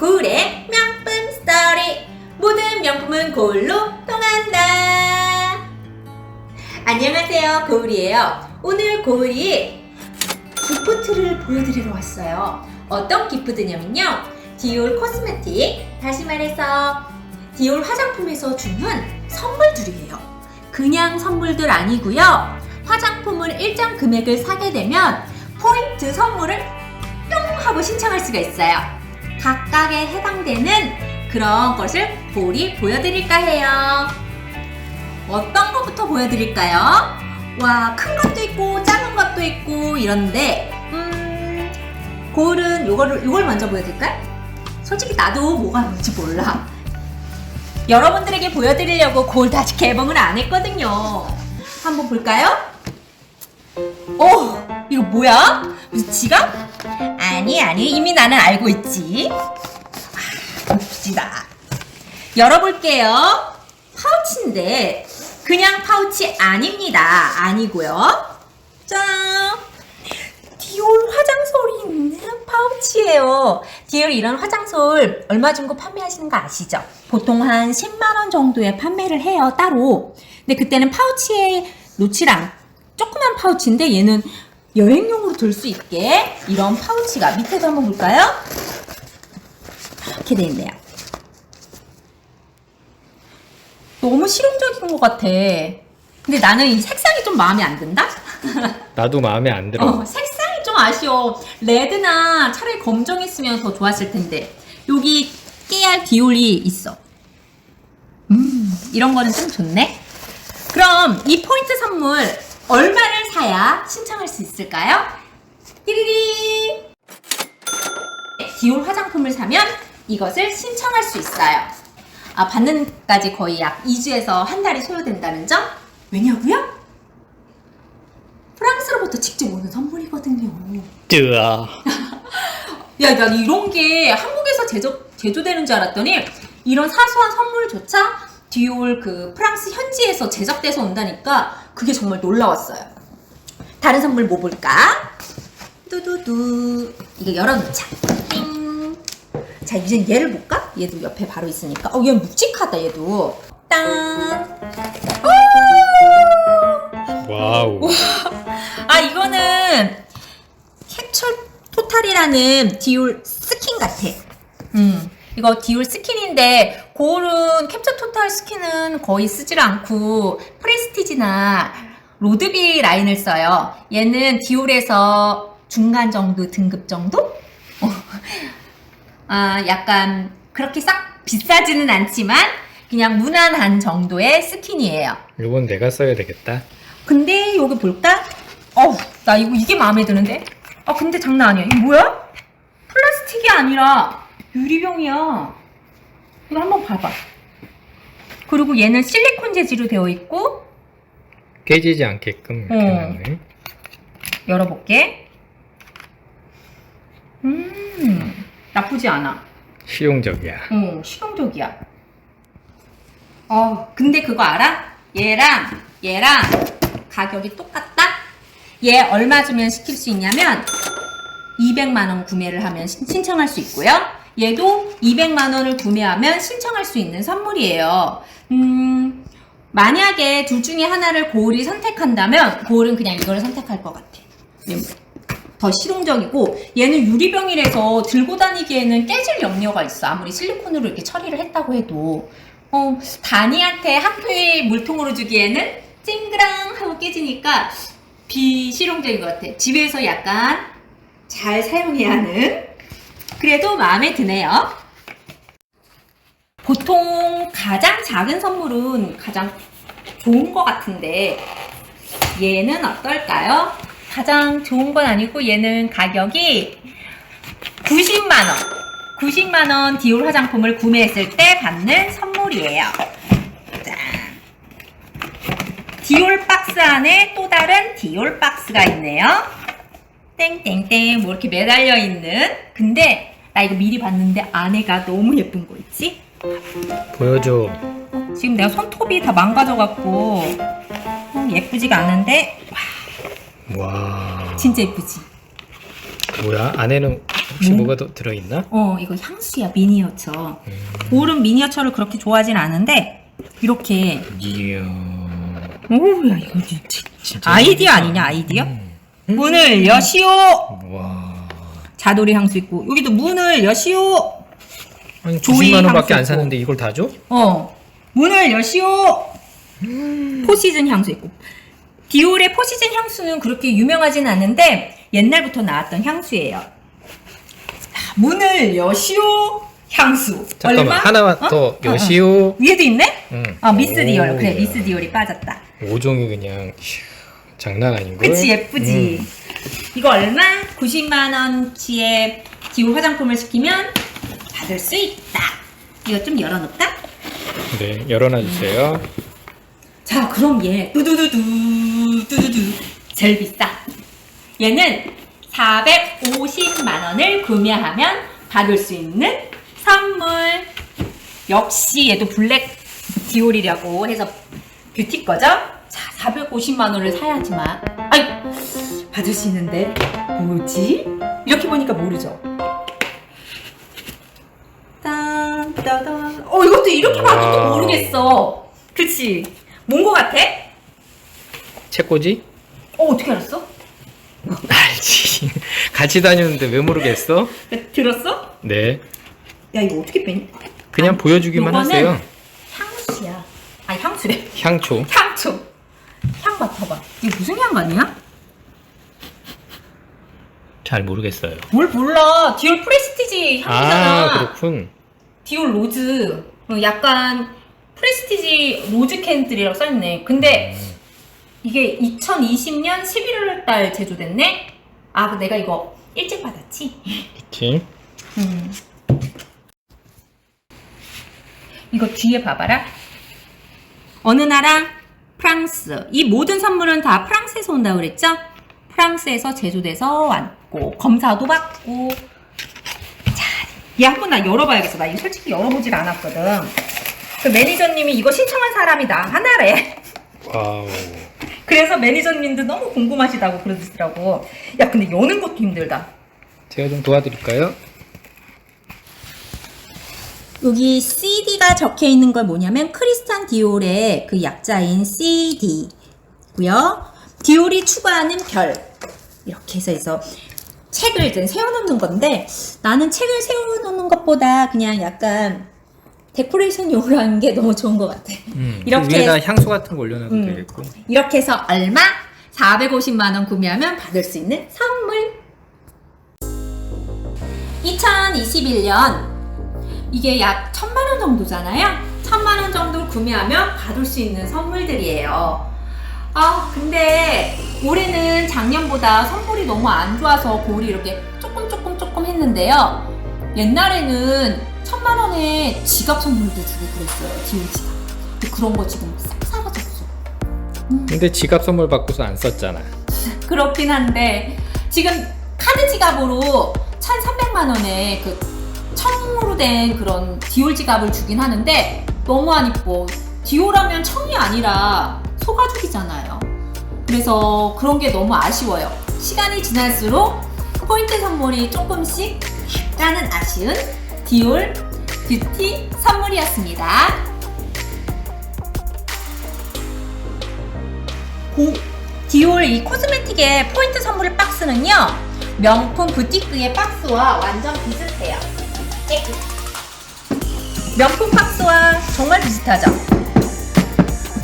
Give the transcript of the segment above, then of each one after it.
고울의 명품 스토리. 모든 명품은 고울로 통한다. 안녕하세요 고울이에요. 오늘 고울이 기프트를 보여드리러 왔어요. 어떤 기프트냐면요. 디올 코스메틱. 다시 말해서 디올 화장품에서 주는 선물들이에요. 그냥 선물들 아니고요. 화장품을 일정 금액을 사게 되면 포인트 선물을 뿅 하고 신청할 수가 있어요 각각에 해당되는 그런 것을 볼이 보여드릴까 해요. 어떤 것부터 보여드릴까요? 와, 큰 것도 있고, 작은 것도 있고, 이런데, 음, 골은 요거를, 요걸 먼저 보여드릴까요? 솔직히 나도 뭐가 뭔지 몰라. 여러분들에게 보여드리려고 골도 아직 개봉을 안 했거든요. 한번 볼까요? 오, 이거 뭐야? 무슨 지갑? 아니 아니 이미 나는 알고 있지. 아, 봅시다. 열어볼게요. 파우치인데 그냥 파우치 아닙니다. 아니고요. 짠. 디올 화장솔이 있는 파우치예요. 디올 이런 화장솔 얼마 주고 판매하시는 거 아시죠? 보통 한 10만 원 정도에 판매를 해요 따로. 근데 그때는 파우치에 놓치랑 조그만 파우치인데 얘는 여행용으로 들 수 있게 이런 파우치가 밑에도 한번 볼까요? 이렇게 돼 있네요. 너무 실용적인 것 같아. 근데 나는 이 색상이 좀 마음에 안 든다? 나도 마음에 안 들어. 어, 색상이 좀 아쉬워. 레드나 차라리 검정했으면 더 좋았을 텐데. 여기 깨알 디올이 있어. 음, 이런 거는 좀 좋네. 그럼 이 포인트 선물 얼마를 사야 신청할 수 있을까요? 띠리리! 디올 화장품을 사면 이것을 신청할 수 있어요. 아, 받는 데까지 거의 약 2주에서 한 달이 소요된다는 점? 왜냐고요? 프랑스로부터 직접 오는 선물이거든요. 뜨아. 야, 난 이런 게 한국에서 제조, 제조되는 줄 알았더니 이런 사소한 선물조차 디올 그 프랑스 현지에서 제작돼서 온다니까 그게 정말 놀라웠어요. 다른 선물 뭐 볼까? 뚜두두. 이거 열어놓자. 띵. 자, 이제 얘를 볼까? 얘도 옆에 바로 있으니까. 어, 얘 묵직하다, 얘도. 땅. 와우. 아 이거는 캡처 토탈이라는 디올 스킨 같아. 음. 이거 디올 스킨인데 고울은 캡처 토탈 스킨은 거의 쓰질 않고 프레스티지나 로드비 라인을 써요. 얘는 디올에서 중간 정도 등급 정도? 어. 아 약간 그렇게 싹 비싸지는 않지만 그냥 무난한 정도의 스킨이에요. 이건 내가 써야 되겠다. 근데 여기 볼까? 어우, 나 이거 이게 마음에 드는데? 아, 근데 장난 아니야. 이거 뭐야? 플라스틱이 아니라 유리병이야. 이거 한번 봐봐. 그리고 얘는 실리콘 재질로 되어 있고, 깨지지 않게끔 이렇게 어. 놨네. 열어볼게. 음, 나쁘지 않아. 실용적이야. 어, 실용적이야. 어, 근데 그거 알아? 얘랑 얘랑 가격이 똑같다? 얘 얼마 주면 시킬 수 있냐면 200만 원 구매를 하면 신- 신청할 수 있고요. 얘도 200만 원을 구매하면 신청할 수 있는 선물이에요. 음, 만약에 둘 중에 하나를 고울이 선택한다면 고울은 그냥 이거를 선택할 것 같아. 더 실용적이고 얘는 유리병이라서 들고 다니기에는 깨질 염려가 있어. 아무리 실리콘으로 이렇게 처리를 했다고 해도 어, 다니한테 학교에 물통으로 주기에는 찡그랑 하고 깨지니까 비실용적인 것 같아. 집에서 약간 잘 사용해야 하는 그래도 마음에 드네요. 보통 가장 작은 선물은 가장 좋은 것 같은데 얘는 어떨까요? 가장 좋은 건 아니고 얘는 가격이 90만원. 90만원 디올 화장품을 구매했을 때 받는 선물이에요. 짠. 디올 박스 안에 또 다른 디올 박스가 있네요. 땡땡땡 뭐 이렇게 매달려 있는. 근데 나 이거 미리 봤는데 안에가 너무 예쁜 거 있지? 보여줘. 지금 내가 손톱이 다 망가져갖고 음, 예쁘지가 않은데 와. 진짜 예쁘지? 뭐야? 안에는 혹시 뭐? 뭐가 더 들어있나? 어, 이거 향수야, 미니어처. 음. 볼은 미니어처를 그렇게 좋아하진 않은데, 이렇게. 이야. 오, 야, 이거 진짜. 아이디어. 아니냐, 아이디어? 음. 문을 여시오! 와. 자돌이 향수 있고, 여기도 문을 여시오! 아니 조이 90만 원밖에 향수 안 있고. 사는데 이걸 다 줘? 어, 문을 여시오! 포시즌 향수 있고. 디올의 포시즌 향수는 그렇게 유명하진 않은데, 옛날부터 나왔던 향수예요. 자, 문을 여시오! 향수. 잠깐만 얼마? 하나만 어? 더 어, 어. 여시오. 위에도 있네? 응. 어, 미스 오, 디올. 그래, 야. 미스 디올이 빠졌다. 5종이 그냥 휴, 장난 아닌 걸. 그치, 예쁘지? 음. 이거 얼마? 90만 원치의 디올 화장품을 시키면 받을 수 있다. 이거 좀 열어놓을까? 네, 열어놔 주세요. 자, 그럼 얘, 두두두두, 두두두. 제일 비싸. 얘는 450만 원을 구매하면 받을 수 있는 선물. 역시 얘도 블랙 디올이라고 해서 뷰티 거죠? 자, 450만 원을 사야지만. 아이, 받을 수 있는데, 뭐지? 이렇게 보니까 모르죠? 딴, 따단. 어, 이것도 이렇게 봐도 또 와우. 모르겠어. 그치? 뭔 거 같아? 책꽂이? 어, 어떻게 알았어? 알지. 같이 다녔는데 왜 모르겠어? 들었어? 네. 야, 이거 어떻게 빼니? 그냥 아니, 보여주기만 이거는 하세요. 향수야. 아니, 향수래. 향초. 향초. 향 맡아봐. 이게 무슨 향 같냐? 잘 모르겠어요. 뭘 몰라. 디올 프레스티지 향이잖아. 아, 그렇군. 디올 로즈. 어, 약간 프레스티지 로즈 캔들이라고 써있네. 근데 음. 이게 2020년 11월 달 제조됐네? 아, 그 내가 이거 일찍 받았지? 그치? 음. 이거 뒤에 봐봐라. 어느 나라? 프랑스. 이 모든 선물은 다 프랑스에서 온다고 그랬죠? 프랑스에서 제조돼서 왔고, 검사도 받고. 자, 얘 한번 나 열어봐야겠어. 나 이거 솔직히 열어보질 않았거든. 그 매니저님이 이거 신청한 사람이 나 하나래. 와우. 그래서 매니저님도 너무 궁금하시다고 그러시더라고. 야, 근데 여는 것도 힘들다. 제가 좀 도와드릴까요? 여기 CD가 적혀 있는 건 뭐냐면 크리스탄 디올의 그 약자인 CD고요. 디올이 추구하는 별 이렇게 해서 해서 책을 이제 세워놓는 건데 나는 책을 세워놓는 것보다 그냥 약간 데코레이션 용으로 하는 게 너무 좋은 것 같아. 음, 이렇게 그 위에다 향수 같은 거 올려놔도 음. 되겠고. 이렇게 해서 얼마? 450만 원 구매하면 받을 수 있는 선물. 2021년 이게 약 천만 원 정도잖아요. 천만 원 정도 구매하면 받을 수 있는 선물들이에요. 아, 근데 올해는 작년보다 선물이 너무 안 좋아서 볼이 이렇게 조금 조금 조금 했는데요. 옛날에는 천만 원에 지갑 선물도 주고 그랬어요. 디올 지갑. 근데 그런 거 지금 싹 사라졌어. 근데 지갑 선물 받고서 안 썼잖아. 그렇긴 한데 지금 카드 지갑으로 1,300만 원에 그 청으로 된 그런 디올 지갑을 주긴 하는데 너무 안 이뻐. 디올하면 청이 아니라 소가죽이잖아요. 그래서 그런 게 너무 아쉬워요. 시간이 지날수록 포인트 선물이 조금씩 약간은 아쉬운 디올 뷰티 선물이었습니다. 고, 디올 이 코스메틱의 포인트 선물 박스는요 명품 부티크의 박스와 완전 비슷해요 명품 박스와 정말 비슷하죠.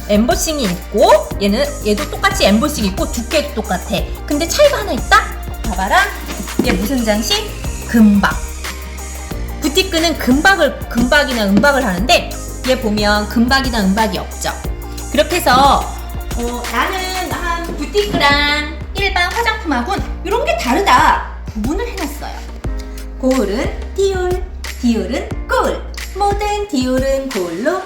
엠보싱이 있고 얘는 얘도 똑같이 엠보싱 있고 두께도 똑같아. 근데 차이가 하나 있다? 봐봐라. 얘 무슨 장식? 금박. 부티크는 금박을 금박이나 은박을 하는데 얘 보면 금박이나 은박이 없죠. 그렇게 해서 어, 나는 한 부티크랑 일반 화장품하고는 이런 게 다르다. 구분을 해놨어요. 고울은 디올, 디올은 고울. 모든 디올은 고울로